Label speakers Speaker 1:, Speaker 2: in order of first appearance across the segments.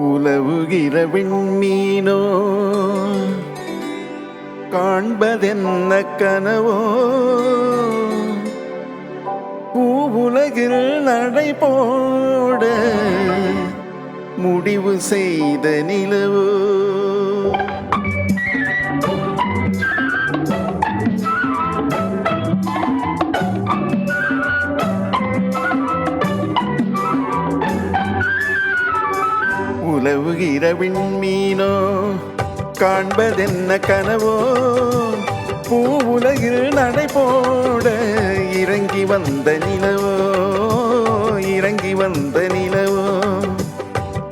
Speaker 1: உலவுகிற விண்மீனோ காண்பதென்ன கனவோ? பூவுலகில் நடை போட முடிவு செய்த நிலவோ. இரவின் மீனோ? காண்பதென்ன கனவோ? பூவுலகில் நடை போட இறங்கி வந்த நிலவோ? இறங்கி வந்த நிலவோ?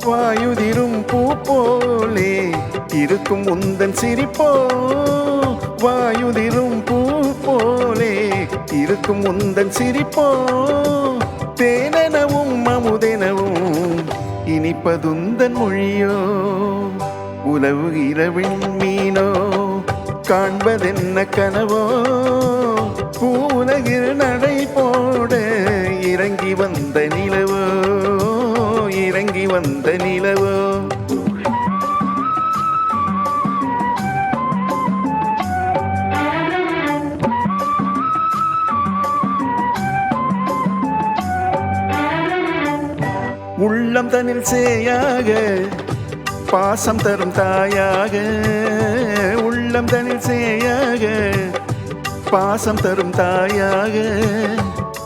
Speaker 1: வாயுதிரும் பூ போலே இருக்கும் உந்தன் சிரிப்போ? வாயுதிரும் பூ போலே இருக்கும் உந்தன் சிரிப்போ? தேனெனவும் இனிப்பதுந்தன் மொழியோ? உலவுகிற மீனோ? காண்பதென்ன கனவோ? பூலகிர் நடை போட இறங்கி வந்த நிலவோ? இறங்கி வந்த நிலவோ? தனில் சேயாக பாசம் தரும் தாயாக உள்ளம் தனில் சேயாக பாசம் தரும் தாயாக.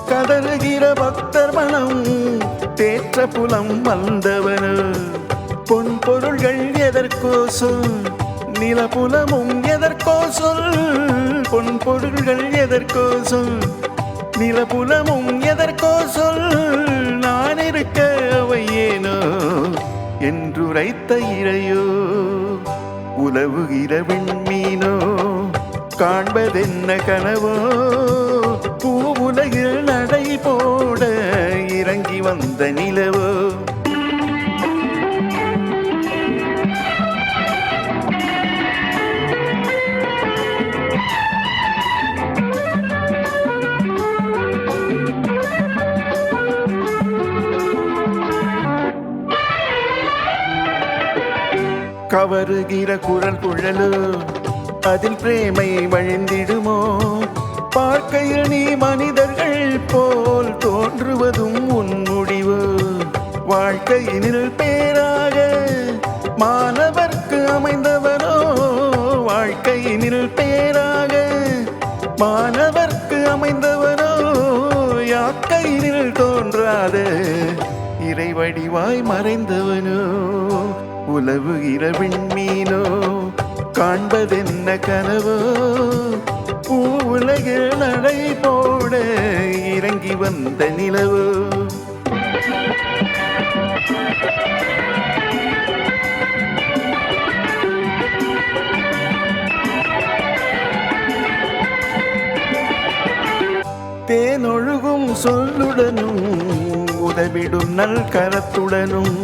Speaker 1: கதறுகிற பக்தர் மனம் தேற்ற புலம் வந்தவனு. பொன் பொருள்கள் எதற்கோ சொல் நில புலமும் எதற்கோ சொல் பொன் பொருள்கள் எதற்கோ சொல் நிலபுலமும் எதற்கோ சொல் நான் இருக்க உரைத்த இறையோ உலவுகிற விண்மீனோ காண்பதென்ன கனவோ பூ உலகு கவருகிற குரல் குழலோ. அதில் பிரேமை வழிந்திடுமோ? பார்க்கையில் நீ மனிதர்கள் போல் தோன்றுவதும் உன் முடிவு. வாழ்க்கையினில் பேராக மாணவர்க்கு அமைந்தவனோ? வாழ்க்கையினில் பேராக மாணவர்க்கு அமைந்தவனோ? யாக்கையினில் தோன்றாத இறைவடிவாய் மறைந்தவனோ? உலவுகிற விண்மீனோ காண்பதென்ன கனவோ? பூவுலகில் நடை போட இறங்கி வந்த நிலவோ? தேனொழுகும் சொல்லுடனும் உதவிடும் நல் கரத்துடனும்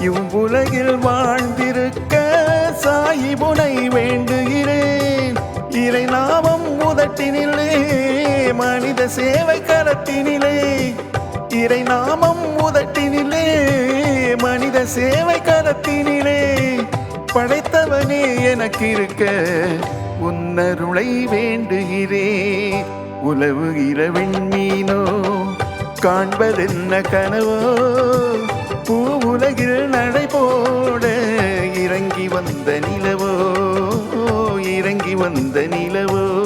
Speaker 1: இவ்வுலகில் வாழ்ந்திருக்க சாயிபுனை வேண்டுகிறேன். இறை நாமம் உதட்டினிலே மனித சேவை கரத்தினிலே இறை நாமம் உதட்டினிலே மனித சேவை கரத்தினிலே படைத்தவனே எனக்கு இருக்க உன்னருளை வேண்டுகிறேன். உளவு இரவின் மீனோ காண்பதென்ன கனவோ பூ நடை போட. இறங்கி வந்த நிலவோ இறங்கி வந்த நிலவோ.